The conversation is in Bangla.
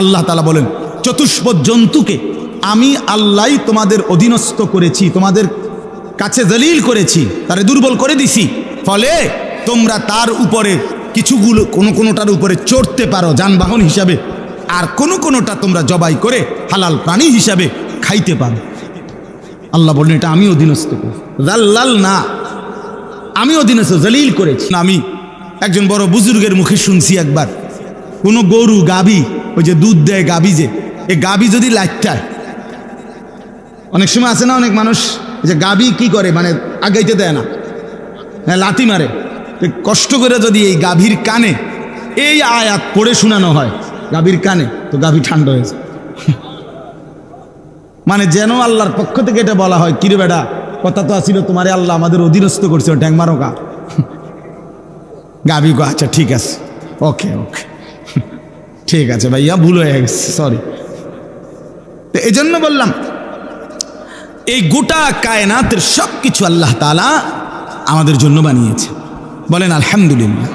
আল্লাহ তালা বলেন, চতুষ্প জন্তুকে আমি আল্লাহ তোমাদের অধীনস্থ করেছি, তোমাদের কাছে দলিল করেছি, তারে দুর্বল করে দিছি। ফলে তোমরা তার উপরে কিছুগুলো, কোনো কোনোটার উপরে চড়তে পারো যানবাহন হিসাবে, আর কোনো কোনোটা তোমরা জবাই করে হালাল প্রাণী হিসাবে খাইতে পারো। আল্লাহ বললেন, এটা আমি অধীনস্থ করি জাল্লাল না আমি অধীনস্থ জলিল করেছি। আমি একজন বড় বুজুর্গের মুখে শুনছি একবার কোনো গরু, গাবি, ওই যে দুধ দেয় গাবি যে, এই গাবি যদি লাইটায় অনেক সময় আছে না অনেক মানুষ যে গাবি কি করে? মানে আগাইতে দেয় না। হ্যাঁ লাথি মারে। কষ্ট করে যদি এই গাভীর কানে এই আয়াত পড়ে শোনানো হয়, গাভীর কানে, তো গাভী ঠান্ডা হয়েছে মানে যেন আল্লাহর পক্ষ থেকে এটা বলা হয়, কিরে বেটা, কথা তো আসিল তোমারে আল্লাহ আমাদের অধীনস্থ করছে ট্যাং মারো গা। গাবি গো আচ্ছা ঠিক আছে। ওকে ওকে। ঠিক আছে ভাইয়া, ভুল হয়ে গেছে সরি তো এই জন্য বললাম, এই গোটা কায়নাতের সব কিছু আল্লাহ তালা আমাদের জন্য বানিয়েছে। বলেন আলহামদুলিল্লাহ।